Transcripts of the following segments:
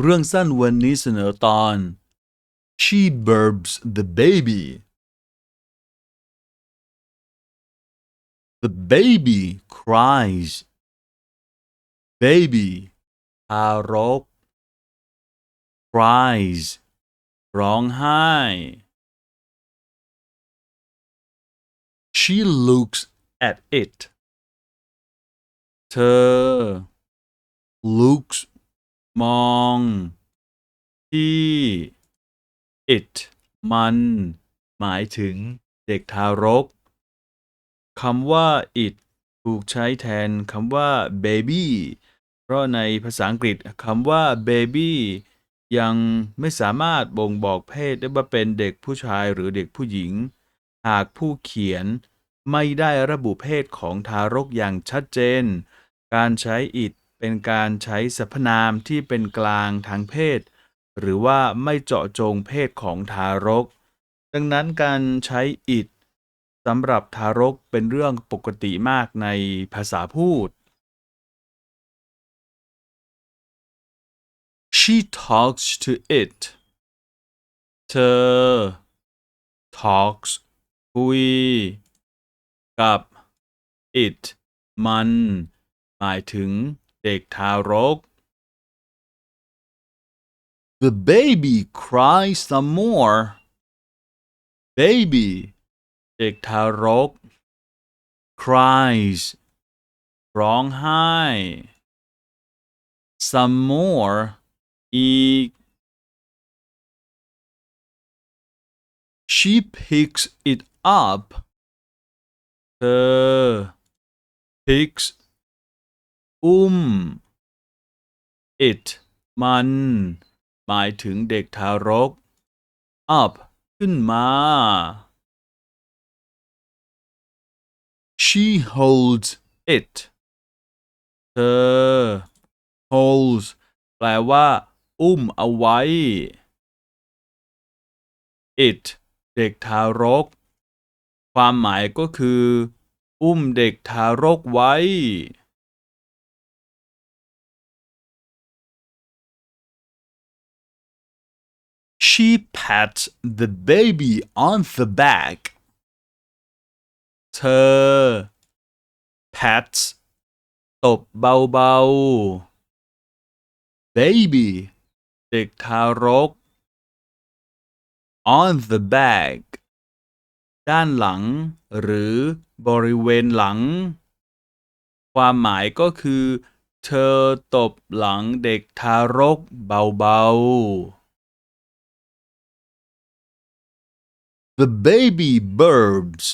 เรื่องสั้นวันนี้เสนอตอน She burps the baby The baby cries baby ทารก cries ร้องไห้ She looks at it เธอ looks มอง ที่ it มัน หมายถึงเด็กทารกคำว่า it ถูกใช้แทนคำว่า baby เพราะในภาษาอังกฤษคำว่า baby ยังไม่สามารถบ่งบอกเพศได้ว่าเป็นเด็กผู้ชายหรือเด็กผู้หญิง หากผู้เขียนไม่ได้ระบุเพศของทารกอย่างชัดเจน การใช้ it เป็นการใช้สรรพนามที่เป็นกลางทางเพศ หรือว่าไม่เจาะจงเพศของทารก ดังนั้นการใช้ it สำหรับทารกเป็นเรื่องปกติมากในภาษาพูด She talks to it เธอ talks คุย กับ it มัน หมายถึง เด็กทารก The baby cries some more baby เด็กทารก cries ร้องไห้ some more อีก she picks it up เธอ picks อุ้ม it มัน หมายถึงเด็กทารก up ขึ้นมา she holds it เธอ holds แปลว่า อุ้มเอาไว้ it เด็กทารก ความหมายก็คือ อุ้มเด็กทารกไว้ She pat the baby on the back เธอ pat ตบเบาๆ baby เด็กทารก on the back ด้านหลัง หรือบริเวณหลัง ความหมายก็คือ เธอตบหลังเด็กทารกเบาๆ The baby burps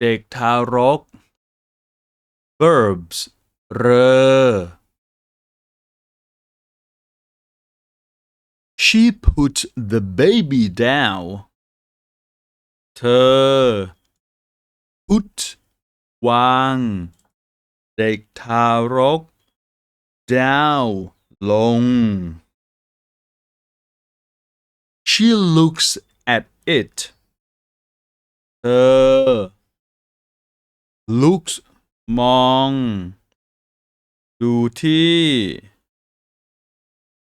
เด็กทารก burps เรอ She puts the baby down เธอ put วาง เด็กทารก down ลง She looks at it เธอ looks มอง ดูที่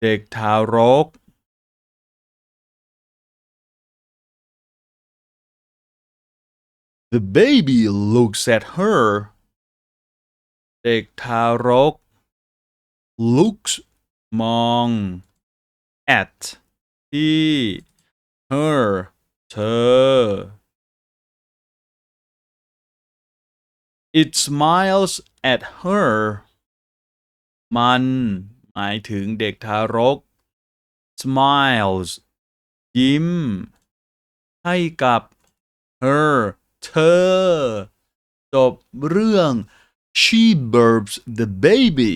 เด็กทารก The baby looks at her เด็กทารก looks มอง at ที่ her เธอ it smiles at her มันหมายถึงเด็กทารก smiles ยิ้ม ให้กับ her เธอ จบเรื่อง she burps the baby